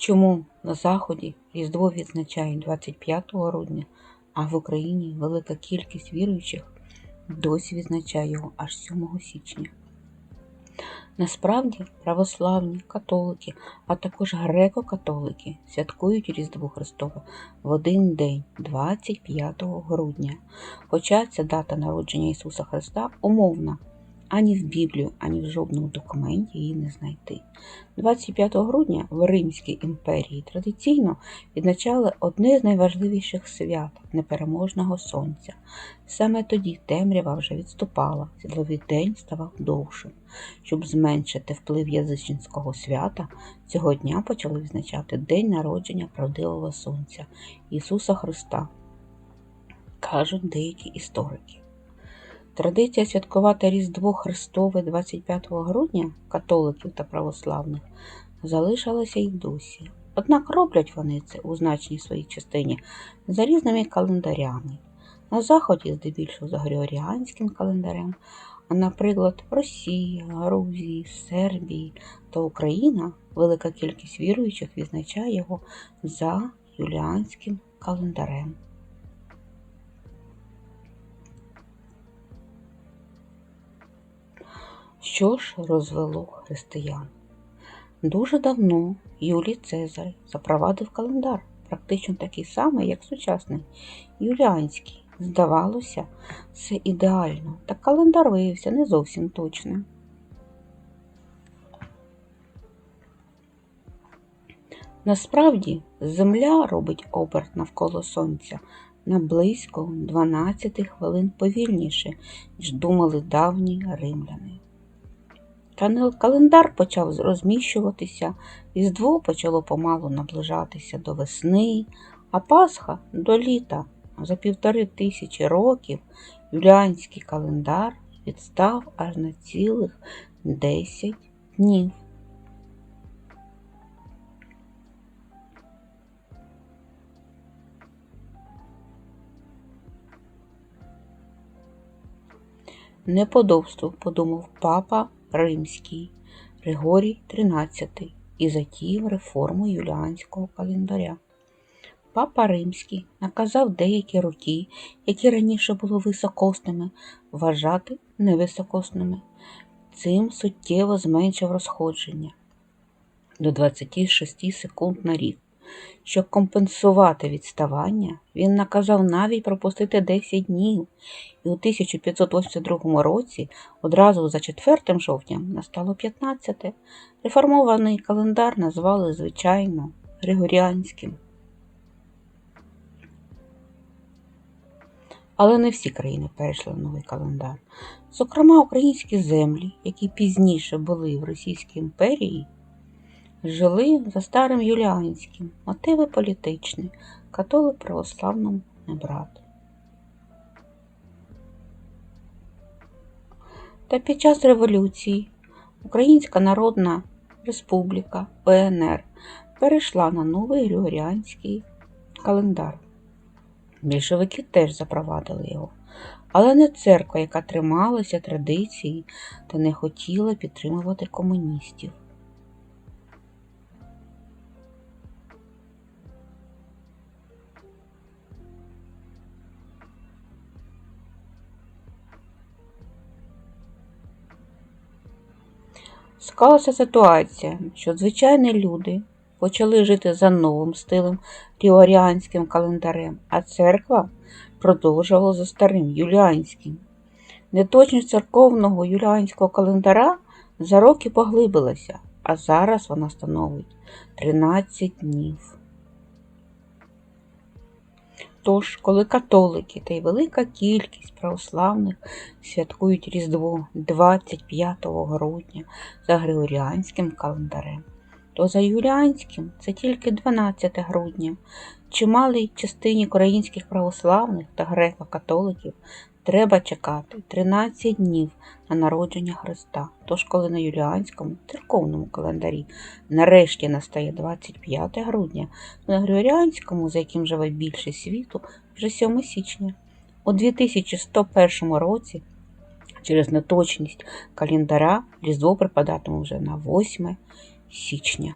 Чому на Заході Різдво відзначають 25 грудня, а в Україні велика кількість віруючих досі відзначає його аж 7 січня? Насправді православні, католики, а також греко-католики святкують Різдво Христове в один день, 25 грудня. Хоча ця дата народження Ісуса Христа умовна, ані в Біблію, ані в жодному документі її не знайти. 25 грудня в Римській імперії традиційно відзначали одне з найважливіших свят непереможного сонця. Саме тоді темрява вже відступала, світловий день ставав довшим. Щоб зменшити вплив язичницького свята, цього дня почали відзначати День народження правдивого Сонця Ісуса Христа, кажуть деякі історики. Традиція святкувати Різдво Христове 25 грудня католиків та православних залишилася й досі. Однак роблять вони це у значній своїй частині за різними календарями. На Заході, здебільшого за Григоріанським календарем, а, наприклад, в Росії, Грузії, Сербії та Україна велика кількість віруючих відзначає його за юліанським календарем. Що ж розвело християн? Дуже давно Юлій Цезар запровадив календар, практично такий самий, як сучасний, юліанський. Здавалося, все ідеально, та календар виявився не зовсім точним. Насправді, Земля робить оберт навколо Сонця на близько 12 хвилин повільніше, ніж думали давні римляни. Календар почав розміщуватися, Різдво почало помалу наближатися до весни, а Пасха до літа. За півтори тисячі років юліанський календар відстав аж на цілих 10 днів. Неподобство, подумав папа Римський Григорій XIII і затіяв реформу юліанського календаря. Папа Римський наказав деякі роки, які раніше були високосними, вважати невисокосними. Цим суттєво зменшив розходження до 26 секунд на рік. Щоб компенсувати відставання, він наказав навіть пропустити 10 днів, і у 1582 році, одразу за 4 жовтням, настало 15. Реформований календар назвали звичайно Григоріанським. Але не всі країни перейшли на новий календар. Зокрема, українські землі, які пізніше були в Російській імперії, жили за старим юліанським, мотиви політичні, католик православному не брат. Та під час революції Українська Народна Республіка УНР перейшла на новий Григоріанський календар. Більшовики теж запровадили його, але не церква, яка трималася традиції та не хотіла підтримувати комуністів. Склалася ситуація, що звичайні люди почали жити за новим стилем ріоріанським календарем, а церква продовжувала за старим юліанським. Неточність церковного юліанського календара за роки поглибилася, а зараз вона становить 13 днів. Тож, коли католики та й велика кількість православних святкують Різдво 25 грудня за Григоріанським календарем, то за Юліанським це тільки 12 грудня. Чималій частині українських православних та греко-католиків треба чекати 13 днів на народження Христа. Тож, коли на Юліанському церковному календарі нарешті настає 25 грудня, то на Григоріанському, за яким живе більше світу, вже 7 січня. У 2101 році через неточність календаря Різдво припадатиме вже на 8 січня.